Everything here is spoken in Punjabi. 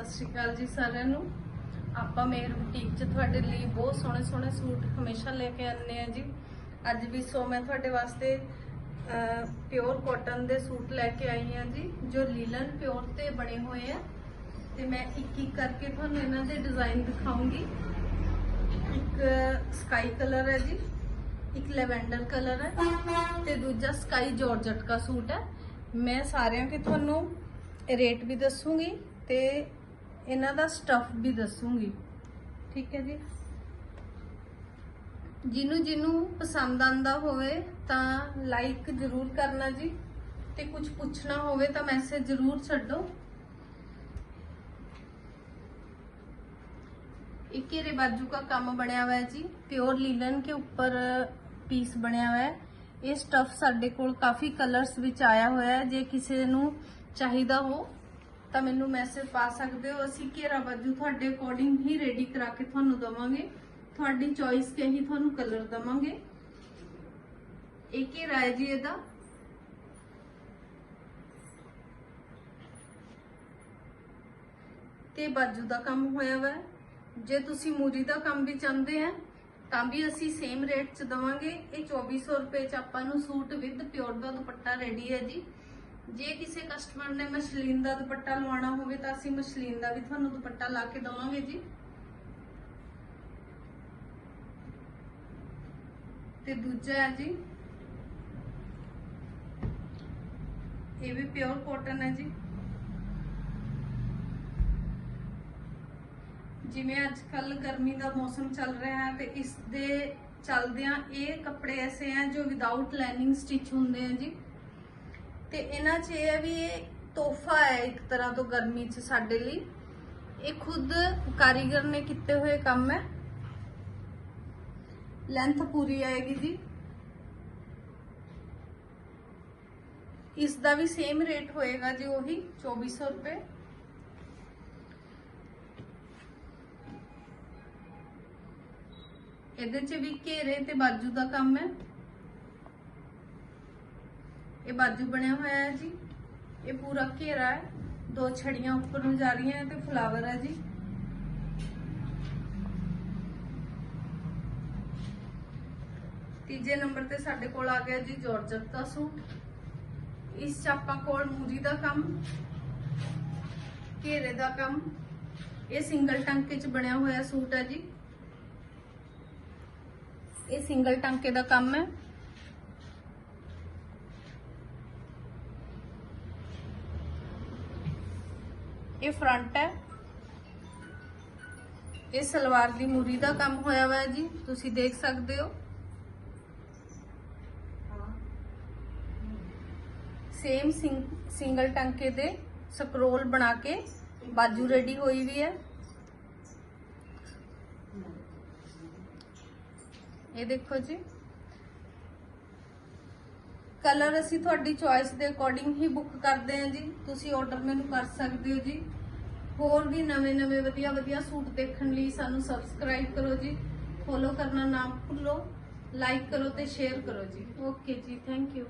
ਸਤਿ ਸ਼੍ਰੀ ਅਕਾਲ ਜੀ ਸਾਰਿਆਂ ਨੂੰ। ਆਪਾਂ ਮੇਰ ਬੁਟੀਕ 'ਚ ਤੁਹਾਡੇ ਲਈ ਬਹੁਤ ਸੋਹਣੇ ਸੋਹਣੇ ਸੂਟ ਹਮੇਸ਼ਾ ਲੈ ਕੇ ਆਉਂਦੇ ਆ ਜੀ। ਅੱਜ ਵੀ ਸੋ ਮੈਂ ਤੁਹਾਡੇ ਵਾਸਤੇ ਪਿਓਰ ਕਾਟਨ ਦੇ ਸੂਟ ਲੈ ਕੇ ਆਈ ਹਾਂ ਜੀ, ਜੋ ਲੀਲਨ ਪਿਓਰ ਤੇ ਬਣੇ ਹੋਏ ਆ। ਤੇ ਮੈਂ ਇੱਕ ਇੱਕ ਕਰਕੇ ਤੁਹਾਨੂੰ ਇਹਨਾਂ ਦੇ ਡਿਜ਼ਾਈਨ ਦਿਖਾਉਂਗੀ। ਇੱਕ ਸਕਾਈ ਕਲਰ ਹੈ ਜੀ, ਇੱਕ ਲੈਵੈਂਡਰ ਕਲਰ ਹੈ ਤੇ ਦੂਜਾ ਸਕਾਈ ਜਾਰਜਟ ਦਾ ਸੂਟ ਹੈ। ਮੈਂ ਸਾਰਿਆਂ ਕੇ ਤੁਹਾਨੂੰ ਰੇਟ ਵੀ ਦੱਸੂਗੀ ਤੇ ਇਹਨਾਂ ਦਾ ਸਟਫ ਵੀ ਦੱਸੂਗੀ ਠੀਕ ਹੈ ਜੀ ਜਿਹਨੂੰ ਜਿਹਨੂੰ ਪਸੰਦ ਆਂਦਾ ਹੋਵੇ ਤਾਂ ਲਾਈਕ ਜ਼ਰੂਰ ਕਰਨਾ ਜੀ ਤੇ ਕੁਝ ਪੁੱਛਣਾ ਹੋਵੇ ਤਾਂ ਮੈਸੇਜ ਜ਼ਰੂਰ ਛੱਡੋ एक ये बाजू का काम ਬਣਿਆ ਹੋਇਆ ਹੈ ਜੀ ਪਿਓਰ ਲੀਲਨ ਕੇ ਉੱਪਰ ਪੀਸ ਬਣਿਆ ਹੋਇਆ ਹੈ ਇਹ ਸਟਫ ਸਾਡੇ ਕੋਲ ਕਾਫੀ ਕਲਰਸ ਵਿੱਚ ਆਇਆ ਹੋਇਆ ਹੈ ਜੇ ਕਿਸੇ ਨੂੰ ਚਾਹੀਦਾ ਹੋ ਤਾਂ ਮੈਨੂੰ ਮੈਸੇਜ ਪਾ ਸਕਦੇ ਹੋ। ਅਸੀਂ ਘੇਰਾ ਬਾਜੂ ਤੁਹਾਡੇ ਅਕੋਰਡਿੰਗ ਹੀ ਰੈਡੀ ਕਰਾ ਕੇ ਤੁਹਾਨੂੰ ਦਵਾਂਗੇ। ਤੁਹਾਡੀ ਚੋਇਸ 'ਤੇ ਹੀ ਤੁਹਾਨੂੰ ਕਲਰ ਦਵਾਂਗੇ। ਇਹ ਘੇਰਾ ਹੈ ਜੀ ਇਹਦਾ। ਤੇ ਬਾਜੂ ਦਾ ਕੰਮ ਹੋਇਆ ਵਾ। ਜੇ ਤੁਸੀਂ ਮੂਰੀ ਦਾ ਕੰਮ ਵੀ ਚਾਹੁੰਦੇ ਆ, ਤਾਂ ਵੀ ਅਸੀਂ ਸੇਮ ਰੇਟ 'ਚ ਦਵਾਂਗੇ। ਇਹ 2400 ਰੁਪਏ 'ਚ ਆਪਾਂ ਨੂੰ ਸੂਟ ਵਿਦ ਪਿਓਰ ਦਾ ਦੁਪੱਟਾ ਰੈਡੀ ਹੈ ਜੀ। ਜੇ ਕਿਸੇ ਕਸਟਮਰ ਨੇ ਮਸ਼ਲੀਨ ਦਾ ਦੁਪੱਟਾ ਲਵਾਉਣਾ ਹੋਵੇ ਤਾਂ ਅਸੀਂ ਮਸ਼ਲੀਨ ਦਾ ਵੀ ਤੁਹਾਨੂੰ ਦੁਪੱਟਾ ਲਾ ਕੇ ਦਵਾਂਗੇ ਜੀ। ਤੇ ਦੂਜਾ ਹੈ ਜੀ, ਇਹ ਵੀ ਪਿਓਰ ਕਾਟਨ ਹੈ ਜੀ। ਜਿਵੇਂ ਅੱਜ ਕੱਲ ਗਰਮੀ ਦਾ ਮੌਸਮ ਚੱਲ ਰਿਹਾ ਹੈ ਤੇ ਇਸ ਦੇ ਚੱਲਦਿਆਂ ਇਹ ਕੱਪੜੇ ਐਸੇ ਆ ਜੋ ਵਿਦਆਊਟ ਲਾਈਨਿੰਗ ਸਟਿਚ ਹੁੰਦੇ ਆ ਜੀ। ਤੇ ਇਹਨਾਂ 'ਚ ਇਹ ਹੈ ਵੀ ਇਹ ਤੋਹਫਾ ਹੈ ਇੱਕ ਤਰ੍ਹਾਂ ਤੋਂ ਗਰਮੀ 'ਚ ਸਾਡੇ ਲਈ। ਇਹ ਖੁਦ ਕਾਰੀਗਰ ਨੇ ਕੀਤੇ ਹੋਏ ਕੰਮ ਹੈ। ਲੈਂਥ ਪੂਰੀ ਆਏਗੀ ਜੀ। ਇਸ ਦਾ ਵੀ ਸੇਮ ਰੇਟ ਹੋਏਗਾ ਜੀ ਉਹੀ 2400 ਰੁਪਏ। ਇਹਦੇ 'ਚ ਵੀ ਘੇਰੇ ਤੇ ਬਾਜੂ ਦਾ ਕੰਮ ਹੈ। ਇਹ ਬਾਜੂ ਬਣਿਆ ਹੋਇਆ ਹੈ ਜੀ ਇਹ ਪੂਰਾ ਘੇਰਾ ਹੈ ਦੋ ਛੜੀਆਂ ਉੱਪਰ ਨੂੰ ਜਾ ਰਹੀਆਂ ਤੇ ਫਲਾਵਰ ਹੈ ਜੀ ਤੀਜੇ ਨੰਬਰ ਤੇ ਸਾਡੇ ਕੋਲ ਆ ਗਿਆ ਜੀ ਜਾਰਜਟ ਦਾ ਸੂਟ ਇਸ ਚ ਆਪਾਂ ਕੋਲ ਮੂਰੀ ਦਾ ਕੰਮ ਘੇਰੇ ਦਾ ਕੰਮ ਇਹ ਸਿੰਗਲ ਟਾਂਕੇ ਚ ਬਣਿਆ ਹੋਇਆ ਸੂਟ ਹੈ ਜੀ ਇਹ ਸਿੰਗਲ ਟਾਂਕੇ ਦਾ ਕੰਮ ਹੈ ਇਹ ਫਰੰਟ ਹੈ। ਇਹ ਸਲਵਾਰ ਦੀ ਮੂਰੀ ਦਾ ਕੰਮ ਹੋਇਆ ਹੋਇਆ ਜੀ, ਤੁਸੀਂ ਦੇਖ ਸਕਦੇ ਹੋ। ਸੇਮ ਸਿੰਗਲ ਟਾਂਕੇ ਦੇ ਸਕਰੋਲ ਬਣਾ ਕੇ ਬਾਜੂ ਰੈਡੀ ਹੋਈ ਵੀ ਹੈ। ਇਹ ਦੇਖੋ ਜੀ। ਕਲਰ ਅਸੀਂ ਤੁਹਾਡੀ ਚੁਆਇਸ ਦੇ ਅਕੋਰਡਿੰਗ ਹੀ ਬੁੱਕ ਕਰਦੇ ਹਾਂ ਜੀ। ਤੁਸੀਂ ਆਰਡਰ ਮੈਨੂੰ ਕਰ ਸਕਦੇ ਹੋ ਜੀ। ਹੋਰ ਵੀ ਨਵੇਂ ਨਵੇਂ ਵਧੀਆ ਵਧੀਆ ਸੂਟ ਦੇਖਣ ਲਈ ਸਾਨੂੰ ਸਬਸਕ੍ਰਾਈਬ ਕਰੋ ਜੀ। ਫੋਲੋ ਕਰਨਾ ਨਾ ਭੁੱਲੋ। ਲਾਈਕ ਕਰੋ ਤੇ ਸ਼ੇਅਰ ਕਰੋ ਜੀ। ਓਕੇ ਜੀ ਥੈਂਕ ਯੂ